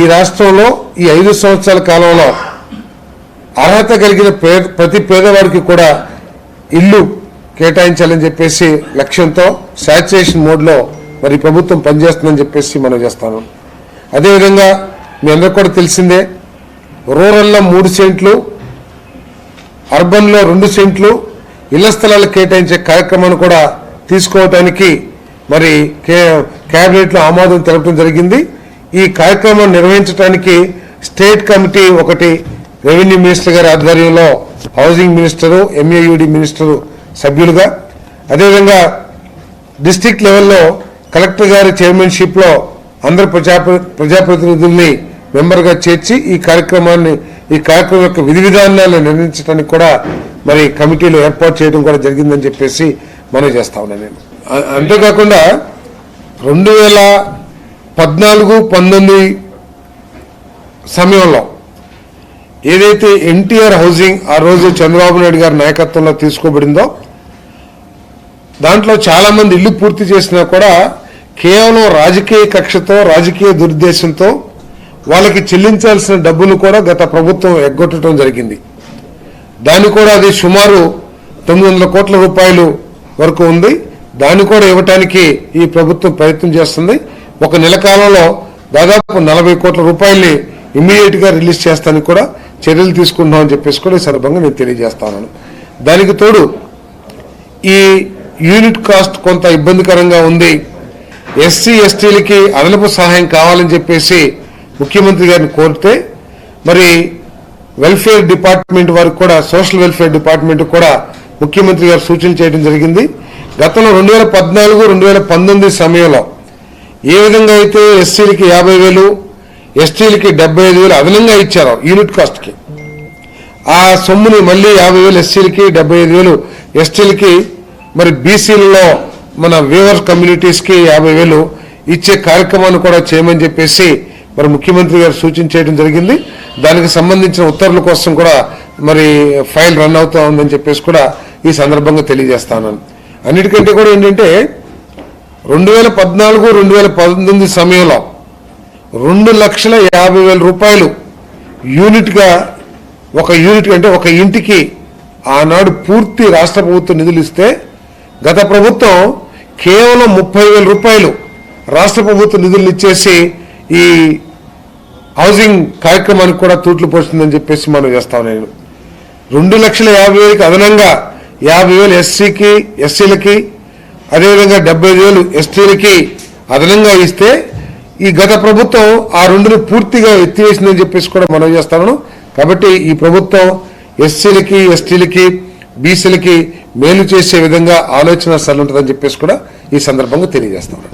ఈ రాష్ట్రంలో ఈ ఐదు సంవత్సరాల కాలంలో అర్హత కలిగిన ప్రతి పేదవాడికి కూడా ఇల్లు కేటాయించాలని చెప్పేసి లక్ష్యంతో శాచురేషన్ మోడ్లో మరి ప్రభుత్వం పనిచేస్తుందని చెప్పేసి మనం చేస్తాను. అదేవిధంగా మీ అందరికి కూడా తెలిసిందే రూరల్లో మూడు సెంట్లు అర్బన్లో రెండు సెంట్లు ఇళ్ళ స్థలాలు కేటాయించే కార్యక్రమాన్ని కూడా తీసుకోవటానికి మరి కే క్యాబినెట్లో ఆమోదం తెలపడం జరిగింది. ఈ కార్యక్రమం నిర్వహించడానికి స్టేట్ కమిటీ ఒకటి రెవెన్యూ మినిస్టర్ గారి ఆధ్వర్యంలో హౌసింగ్ మినిస్టరు ఎంఏయుడి మినిస్టరు సభ్యులుగా. అదేవిధంగా డిస్టిక్ లెవెల్లో కలెక్టర్ గారి చైర్మన్షిప్లో అందరు ప్రజా ప్రజాప్రతినిధుల్ని మెంబర్గా చేర్చి ఈ కార్యక్రమాన్ని ఈ కార్యక్రమం యొక్క విధి విధానాలను నిర్ణయించడానికి కూడా మరి కమిటీలు ఏర్పాటు చేయడం కూడా జరిగిందని చెప్పేసి మనం చేస్తా ఉన్నాను నేను. అంతేకాకుండా రెండు వేల పద్నాలుగు పంతొమ్మిది సమయంలో ఏదైతే ఎన్టీఆర్ హౌసింగ్ ఆ రోజు చంద్రబాబు నాయుడు గారి నాయకత్వంలో తీసుకోబడిందో దాంట్లో చాలామంది ఇల్లు పూర్తి చేసినా కూడా కేవలం రాజకీయ కక్షతో రాజకీయ దురుద్దేశంతో వాళ్ళకి చెల్లించాల్సిన డబ్బులు కూడా గత ప్రభుత్వం ఎగ్గొట్టడం జరిగింది. దాన్ని కూడా అది సుమారు తొమ్మిది వందల కోట్ల రూపాయలు వరకు ఉంది. దాన్ని కూడా ఇవ్వటానికి ఈ ప్రభుత్వం ప్రయత్నం చేస్తుంది. ఒక నెల కాలంలో దాదాపు నలభై కోట్ల రూపాయల్ని ఇమ్మీడియట్గా రిలీజ్ చేస్తానికి కూడా చర్యలు తీసుకుంటున్నామని చెప్పేసి కూడా ఈ సందర్భంగా నేను తెలియజేస్తాను దానికి తోడు ఈ యూనిట్ కాస్ట్ కొంత ఇబ్బందికరంగా ఉంది. ఎస్సీ ఎస్టీలకి అదనపు సహాయం కావాలని చెప్పేసి ముఖ్యమంత్రి గారిని కోరితే మరి వెల్ఫేర్ డిపార్ట్మెంట్ వారికి కూడా సోషల్ వెల్ఫేర్ డిపార్ట్మెంట్ కూడా ముఖ్యమంత్రి గారు సూచన చేయడం జరిగింది. గతంలో రెండు వేల పద్నాలుగు రెండు వేల పంతొమ్మిది సమయంలో ఏ విధంగా అయితే ఎస్సీలకి యాభై వేలు ఎస్టీలకి డెబ్బై ఐదు వేలు అదనంగా ఇచ్చారు యూనిట్ కాస్ట్కి ఆ సొమ్ముని మళ్ళీ యాభై వేలు ఎస్సీలకి డెబ్బై ఐదు వేలు ఎస్టీలకి మరి బీసీలలో మన వేవర్ కమ్యూనిటీస్కి యాభై వేలు ఇచ్చే కార్యక్రమాన్ని కూడా చేయమని చెప్పేసి మరి ముఖ్యమంత్రి గారు సూచన చేయడం జరిగింది. దానికి సంబంధించిన ఉత్తర్వుల కోసం కూడా మరి ఫైల్ రన్ అవుతా ఉందని చెప్పేసి కూడా ఈ సందర్భంగా తెలియజేస్తాను అన్నిటికంటే కూడా ఏంటంటే రెండు వేల పద్నాలుగు రెండు వేల పంతొమ్మిది సమయంలో రెండు లక్షల యాభై వేల రూపాయలు యూనిట్గా ఒక యూనిట్ అంటే ఒక ఇంటికి ఆనాడు పూర్తి రాష్ట్ర ప్రభుత్వం నిధులు ఇస్తే గత ప్రభుత్వం కేవలం ముప్పై వేల రూపాయలు రాష్ట్ర ప్రభుత్వం నిధులు ఇచ్చేసి ఈ హౌసింగ్ కార్యక్రమానికి కూడా తూట్లు పోస్తుందని చెప్పేసి మనం చేస్తాం నేను రెండు లక్షల యాభై వేలకి అదనంగా యాభై వేలు ఎస్సీకి ఎస్సీలకి అదేవిధంగా డెబ్బై వేలు ఎస్టీలకి అదనంగా ఇస్తే ఈ గత ప్రభుత్వం ఆ రెండును పూర్తిగా ఎత్తివేసిందని చెప్పేసి కూడా మనం చేస్తాను. కాబట్టి ఈ ప్రభుత్వం ఎస్సీలకి ఎస్టీలకి బీసీలకి మేలు చేసే విధంగా ఆలోచన సరి ఉంటుందని చెప్పేసి కూడా ఈ సందర్భంగా తెలియజేస్తాను.